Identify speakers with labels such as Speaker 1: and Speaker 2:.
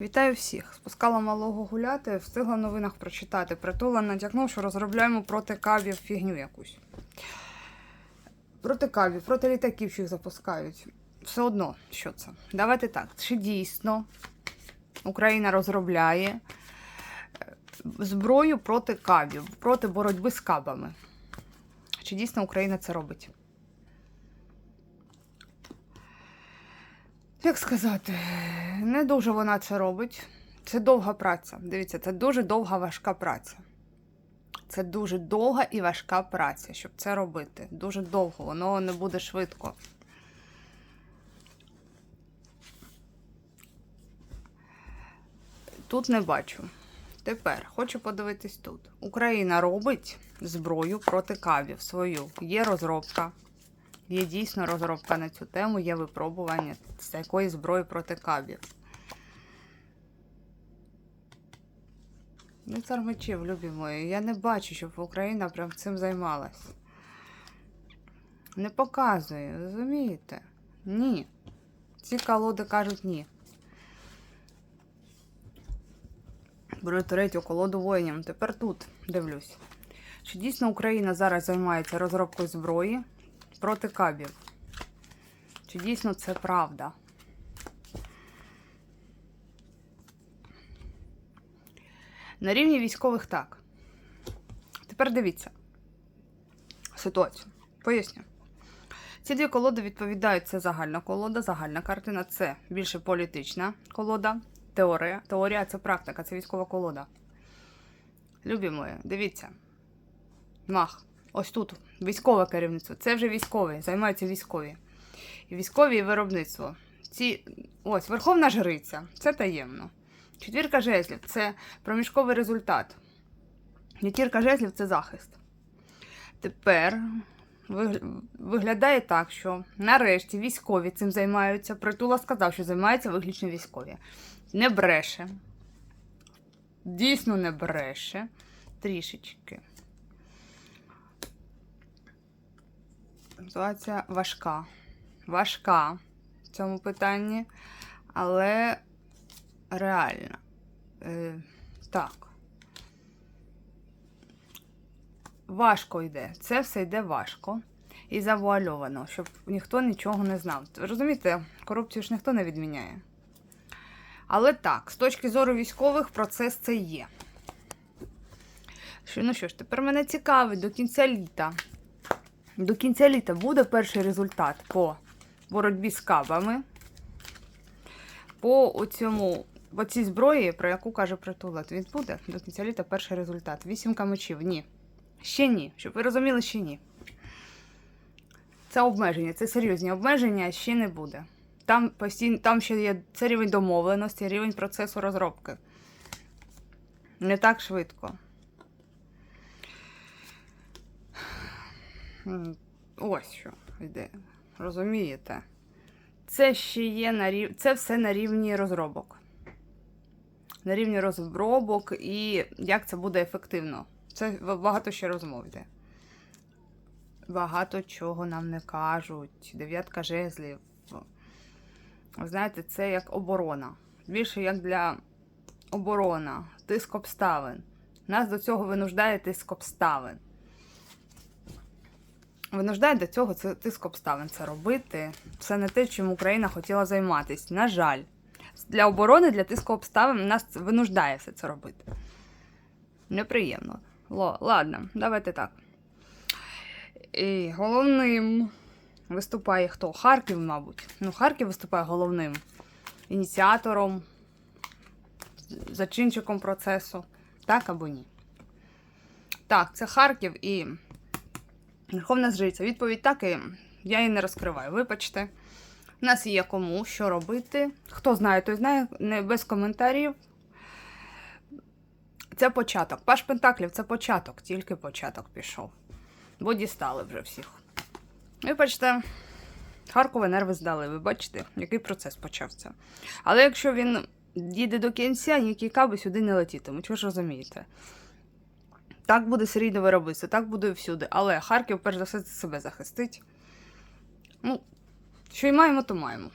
Speaker 1: Вітаю всіх! Спускала малого гуляти, встигла в новинах прочитати. Притула натякнув, що розробляємо проти кавів фігню якусь. Проти кавів, проти літаків, що їх запускають. Все одно, що це? Давайте так. Чи дійсно Україна розробляє е, зброю проти кавів, проти боротьби з кабами? Чи дійсно Україна це робить? Як сказати, не дуже вона це робить. Це довга праця. Дивіться, це дуже довга важка праця. Це дуже довга і важка праця, щоб це робити. Дуже довго, воно не буде швидко. Тут не бачу. Тепер хочу подивитись тут. Україна робить зброю проти кавів свою. Є розробка. Є дійсно розробка на цю тему, є випробування з якої зброї проти кабів. Не цар мечів, любі мої. Я не бачу, щоб Україна прям цим займалась. Не показує, розумієте? Ні. Ці колоди кажуть ні. Беру третю колоду воїнів. Тепер тут дивлюсь. Чи дійсно Україна зараз займається розробкою зброї проти кабів? Чи дійсно це правда? На рівні військових так. Тепер дивіться ситуацію. Поясню. Ці дві колоди відповідають: це загальна колода, загальна картина, це більше політична колода, теорія. Теорія це практика, це військова колода. Любі мої, дивіться. Мах. Ось тут військове керівництво. Це вже військові, займаються військові. Військові і виробництво. Ці, ось, Верховна Жриця, це таємно. Четвірка жезлів це проміжковий результат. П'ятірка жезлів це захист. Тепер виглядає так, що нарешті військові цим займаються. Притула сказав, що займаються виключно військові. Не бреше. Дійсно не бреше. Трішечки. Ситуація важка. Важка в цьому питанні, але реальна. Е, так. Важко йде. Це все йде важко і завуальовано, щоб ніхто нічого не знав. Розумієте, корупцію ж ніхто не відміняє. Але так, з точки зору військових, процес це є. Що, ну що ж, тепер мене цікавить до кінця літа. До кінця літа буде перший результат по боротьбі з кабами. По цьому, по цій зброї, про яку каже притулок, він буде до кінця літа перший результат. Вісімка мечів. Ні. Ще ні. Щоб ви розуміли, ще ні. Це обмеження, це серйозні обмеження, ще не буде. Там постійно, там ще є це рівень домовленості, рівень процесу розробки. Не так швидко. Ось що йде. Розумієте? Це ще є на рів... Це все на рівні розробок. На рівні розробок і як це буде ефективно. Це багато ще розмов йде. Багато чого нам не кажуть. Дев'ятка жезлів. Знаєте, це як оборона. Більше як для оборона, тиск обставин. Нас до цього винуждає тиск обставин. Винуждає до цього це тиск обставин це робити. Це не те, чим Україна хотіла займатися. На жаль, для оборони, для тиску обставин нас винуждає все це робити. Неприємно. Ло, ладно, давайте так. І головним виступає хто? Харків, мабуть. Ну, Харків виступає головним ініціатором, зачинчиком процесу. Так або ні? Так, це Харків і Верховна Жриця. Відповідь так, і я її не розкриваю. Вибачте. У нас є кому що робити. Хто знає, той знає, не без коментарів. Це початок. Паш Пентаклів це початок, тільки початок пішов. Бо дістали вже всіх. Вибачте, Харкові нерви здали. Ви бачите, який процес почався. Але якщо він дійде до кінця, ніякі каби сюди не летітимуть, ви ж розумієте. Так буде серійне виробництво, так буде всюди. Але Харків, перш за все, себе захистить. Ну, що й маємо, то маємо.